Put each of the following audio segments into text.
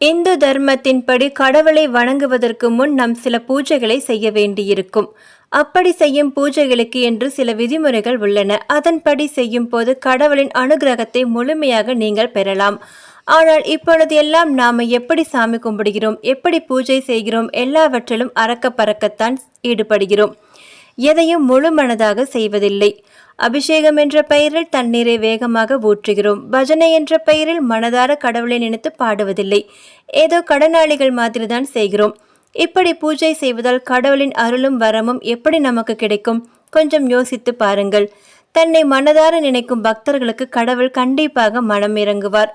இந்து தர்மத்தின்படி கடவுளை வணங்குவதற்கு முன் நாம் சில பூஜைகளை செய்ய வேண்டியிருக்கும். அப்படி செய்யும் பூஜைகளுக்கு என்று சில விதிமுறைகள் உள்ளன. அதன்படி செய்யும் போது கடவுளின் அனுகிரகத்தை முழுமையாக நீங்கள் பெறலாம். ஆனால் இப்பொழுது எல்லாம் நாம் எப்படி சாமி கும்பிடுகிறோம்? எப்படி பூஜை செய்கிறோம்? எல்லாவற்றிலும் அறக்க பறக்கத்தான் ஈடுபடுகிறோம். எதையும் முழு மனதாக செய்வதில்லை. அபிஷேகம் என்ற பெயரில் தண்ணீரை வேகமாக ஊற்றுகிறோம். பஜனை என்ற பெயரில் மனதார கடவுளை நினைத்து பாடுவதில்லை. ஏதோ கடனாளிகள் மாதிரி தான் செய்கிறோம். இப்படி பூஜை செய்வதால் கடவுளின் அருளும் வரமும் எப்படி நமக்கு கிடைக்கும்? கொஞ்சம் யோசித்து பாருங்கள். தன்னை மனதார நினைக்கும் பக்தர்களுக்கு கடவுள் கண்டிப்பாக மனம் இறங்குவார்.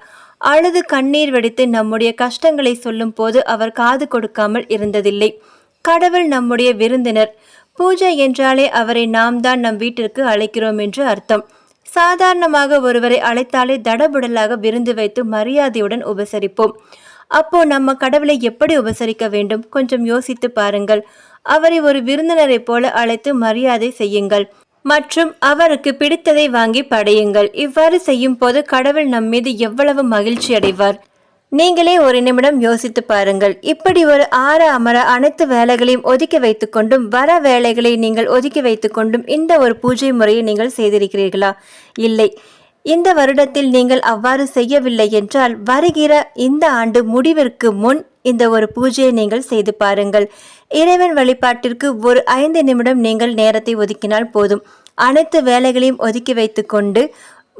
அழுது கண்ணீர் வெடித்து நம்முடைய கஷ்டங்களை சொல்லும் போது அவர் காது கொடுக்காமல் இருந்ததில்லை. கடவுள் நம்முடைய விருந்தினர். பூஜை என்றாலே அவரை நாம் தான் நம் வீட்டிற்கு அழைக்கிறோம் என்று அர்த்தம். சாதாரணமாக ஒருவரை அழைத்தாலே தடபுடலாக விருந்து வைத்து மரியாதையுடன் உபசரிப்போம். அப்போ நம்ம கடவுளை எப்படி உபசரிக்க வேண்டும்? கொஞ்சம் யோசித்து பாருங்கள். அவரை ஒரு விருந்தினரைப் போல அழைத்து மரியாதை செய்யுங்கள். மற்றும் அவருக்கு பிடித்ததை வாங்கி படையுங்கள். இவ்வாறு செய்யும் போது கடவுள் நம் மீது எவ்வளவு மகிழ்ச்சி அடைவார் நீங்களே ஒரு நிமிடம் யோசித்து பாருங்கள். இப்படி ஒரு ஆற அமர அனைத்து வேலைகளையும் ஒதுக்கி வைத்துக்கொண்டும் வர வேலைகளை நீங்கள் ஒதுக்கி வைத்துக்கொண்டும் இந்த ஒரு பூஜை முறையை நீங்கள் செய்திருக்கிறீர்களா? இல்லை. இந்த வருடத்தில் நீங்கள் அவ்வாறு செய்யவில்லை என்றால் வருகிற இந்த ஆண்டு முடிவிற்கு முன் இந்த ஒரு பூஜையை நீங்கள் செய்து பாருங்கள். இறைவன் வழிபாட்டிற்கு ஒரு ஐந்து நிமிடம் நீங்கள் நேரத்தை ஒதுக்கினால் போதும். அனைத்து வேலைகளையும் ஒதுக்கி வைத்துக்கொண்டு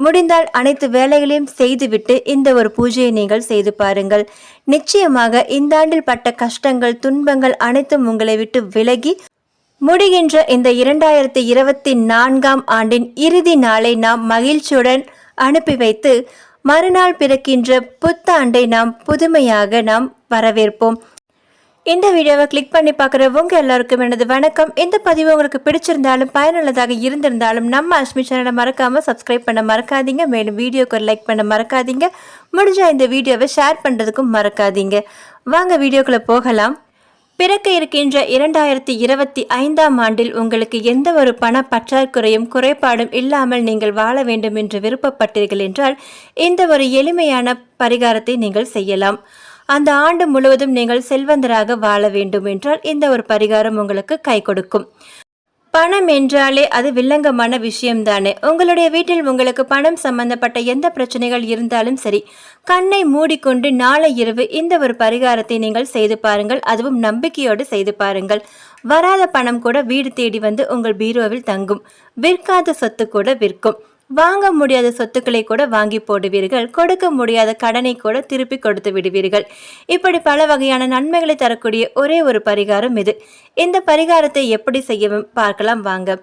முடிந்தால் அனைத்து வேலைகளையும் செய்துவிட்டு இந்த ஒரு பூஜையை நீங்கள் செய்து பாருங்கள். நிச்சயமாக இந்த ஆண்டில் பட்ட கஷ்டங்கள் துன்பங்கள் அனைத்தும் உங்களை விட்டு விலகி முடிகின்ற இந்த இரண்டாயிரத்தி இருபத்தி நான்காம் ஆண்டின் இறுதி நாளை நாம் மகிழ்ச்சியுடன் அனுப்பி வைத்து மறுநாள் பிறக்கின்ற புத்தாண்டை நாம் புதுமையாக நாம் வரவேற்போம். இந்த வீடியோவை கிளிக் பண்ணி பார்க்குற உங்கள் எல்லாருக்கும் எனது வணக்கம். இந்த பதிவு உங்களுக்கு பிடிச்சிருந்தாலும் பயனுள்ளதாக இருந்திருந்தாலும் நம்ம அஷ்மி சேனலை மறக்காமல் சப்ஸ்கிரைப் பண்ண மறக்காதீங்க. மேலும் வீடியோக்கு ஒரு லைக் பண்ண மறக்காதீங்க. முடிஞ்சால் இந்த வீடியோவை ஷேர் பண்ணுறதுக்கும் மறக்காதீங்க. வாங்க வீடியோக்குள்ளே போகலாம். பிறக்க இருக்கின்ற இரண்டாயிரத்தி இருபத்தி ஐந்தாம் ஆண்டில் உங்களுக்கு எந்த ஒரு பண பற்றாக்குறையும் குறைபாடும் இல்லாமல் நீங்கள் வாழ வேண்டும் என்று விருப்பப்பட்டீர்கள் என்றால் இந்த ஒரு எளிமையான பரிகாரத்தை நீங்கள் செய்யலாம். அந்த ஆண்டு முழுவதும் நீங்கள் செல்வந்தராக வாழ வேண்டும் என்றால் இந்த ஒரு பரிகாரம் உங்களுக்கு கை கொடுக்கும். பணம் என்றாலே அது வில்லங்கமான விஷயம்தானே. உங்களுடைய வீட்டில் உங்களுக்கு பணம் சம்பந்தப்பட்ட எந்த பிரச்சனைகள் இருந்தாலும் சரி கண்ணை மூடிக்கொண்டு நாளை இரவு இந்த ஒரு பரிகாரத்தை நீங்கள் செய்து பாருங்கள். அதுவும் நம்பிக்கையோடு செய்து பாருங்கள். வராத பணம் கூட வீடு தேடி வந்து உங்கள் பீரோவில் தங்கும். விற்காத சொத்து கூட விற்கும். வாங்க முடியாத சொத்துக்களை கூட வாங்கி போடுவீர்கள் கொடுக்க முடியாத கடனை கூட திருப்பி கொடுத்து விடுவீர்கள். இப்படி பல வகையான நன்மைகளை தரக்கூடிய ஒரே ஒரு பரிகாரம் இது. இந்த பரிகாரத்தை எப்படி செய்யவும் பார்க்கலாம் வாங்க.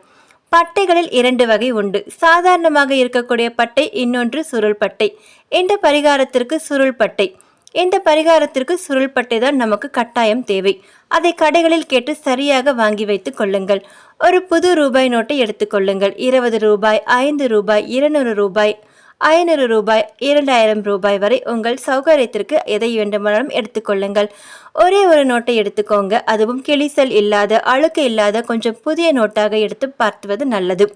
பட்டைகளில் இரண்டு வகை உண்டு. சாதாரணமாக இருக்கக்கூடிய பட்டை இன்னொன்று சுருள் பட்டை. இந்த பரிகாரத்திற்கு சுருள் பட்டை. இந்த பரிகாரத்திற்கு சுருள் பட்டை தான் நமக்கு கட்டாயம் தேவை. அதை கடைகளில் கேட்டு சரியாக வாங்கி வைத்துக் கொள்ளுங்கள். ஒரு புது ரூபாய் நோட்டை எடுத்துக்கொள்ளுங்கள் இருபது ரூபாய் ஐந்து ரூபாய் இருநூறு ரூபாய் ஐநூறு ரூபாய் இரண்டாயிரம் ரூபாய் வரை உங்கள் சௌகரியத்திற்கு எதை வேண்டுமானாலும் எடுத்துக்கொள்ளுங்கள் ஒரே ஒரு நோட்டை எடுத்துக்கோங்க. அதுவும் கிளிசல் இல்லாத அழுக்கு இல்லாத கொஞ்சம் புதிய நோட்டாக எடுத்து பார்த்துவது நல்லது.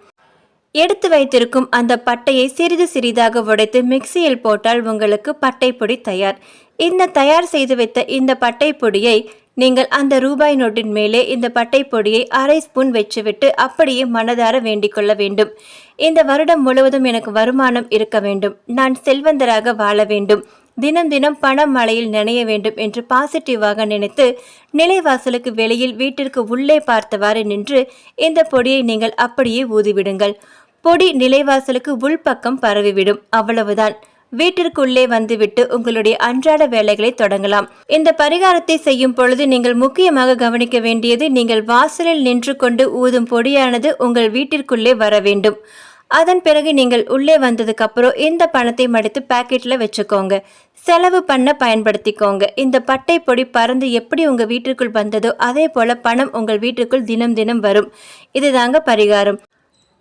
எடுத்து வைத்திருக்கும் அந்த பட்டையை சிறிது சிறிதாக உடைத்து மிக்சியில் போட்டால் உங்களுக்கு பட்டை பொடி தயார். இந்த தயார் செய்து வைத்த இந்த பட்டை பொடியை நீங்கள் அந்த ரூபாய் நோட்டின் மேலே இந்த பட்டை பொடியை அரை ஸ்பூன் வச்சுவிட்டு அப்படியே மனதார வேண்டிக்கொள்ள வேண்டும். இந்த வருடம் முழுவதும் எனக்கு வருமானம் இருக்க வேண்டும். நான் செல்வந்தராக வாழ வேண்டும். தினம் தினம் பணம் மழையில் நினைய வேண்டும் என்று பாசிட்டிவாக நினைத்து நிலைவாசலுக்கு வெளியில் வீட்டிற்கு உள்ளே பார்த்தவாறு நின்று இந்த பொடியை நீங்கள் அப்படியே ஊதிவிடுங்கள். பொடி நிலைவாசலுக்கு உள்பக்கம் பரவிவிடும். அவ்வளவுதான். வீட்டிற்குள்ளே வந்துவிட்டு உங்களுடைய அன்றாட வேலைகளை தொடங்கலாம். இந்த பரிகாரத்தை செய்யும் பொழுது நீங்கள் முக்கியமாக கவனிக்க வேண்டியது நீங்கள் வாசலில் நின்று கொண்டு ஊதும் பொடியானது உங்கள் வீட்டிற்குள்ளே வர வேண்டும். அதன் பிறகு நீங்கள் உள்ளே வந்ததுக்கு அப்புறம் இந்த பணத்தை மடித்து பாக்கெட்ல வச்சுக்கோங்க. செலவு பண்ண பயன்படுத்திக்கோங்க. இந்த பட்டை பொடி பறந்து எப்படி உங்க வீட்டிற்குள் வந்ததோ அதே போல பணம் உங்கள் வீட்டுக்குள் தினம் தினம் வரும். இதுதாங்க பரிகாரம்.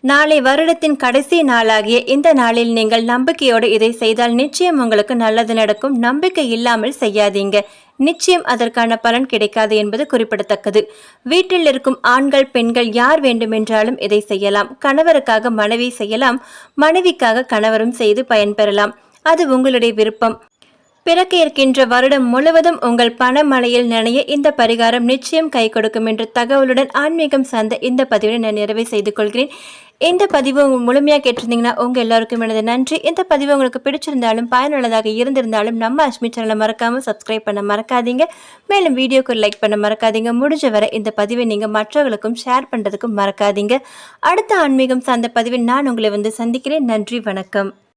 நாளை வருடத்தின் கடைசி நாளாகிய இந்த நாளில் நீங்கள் நம்பிக்கையோடு இதை செய்தால் நிச்சயம் உங்களுக்கு நல்லது நடக்கும். நம்பிக்கை இல்லாமல் செய்யாதீங்க. நிச்சயம் அதற்கான பலன் கிடைக்காது என்பது குறிப்பிடத்தக்கது. வீட்டில் இருக்கும் ஆண்கள் பெண்கள் யார் வேண்டுமென்றாலும் இதை செய்யலாம். கணவருக்காக மனைவி செய்யலாம். மனைவிக்காக கணவரும் செய்து பயன்பெறலாம். அது உங்களுடைய விருப்பம். பிறக்க இருக்கின்ற வருடம் முழுவதும் உங்கள் பணமழையில் நினைய இந்த பரிகாரம் நிச்சயம் கை கொடுக்கும் என்ற தகவலுடன் ஆன்மீகம் சார்ந்த இந்த பதிவை நான் நிறைவு செய்து கொள்கிறேன். இந்த பதிவு முழுமையாக கேட்டிருந்தீங்கன்னா உங்கள் எல்லாருக்கும் எனது நன்றி. இந்த பதிவு உங்களுக்கு பிடிச்சிருந்தாலும் பயனுள்ளதாக இருந்திருந்தாலும் நம்ம அஷ்மி சேனலை மறக்காமல் சப்ஸ்கிரைப் பண்ண மறக்காதீங்க. மேலும் வீடியோக்கு லைக் பண்ண மறக்காதீங்க. முடிஞ்ச வரை இந்த பதிவை நீங்கள் மற்றவர்களுக்கும் ஷேர் பண்ணுறதுக்கும் மறக்காதீங்க. அடுத்த ஆன்மீகம் சார்ந்த பதிவை நான் உங்களை வந்து சந்திக்கிறேன். நன்றி வணக்கம்.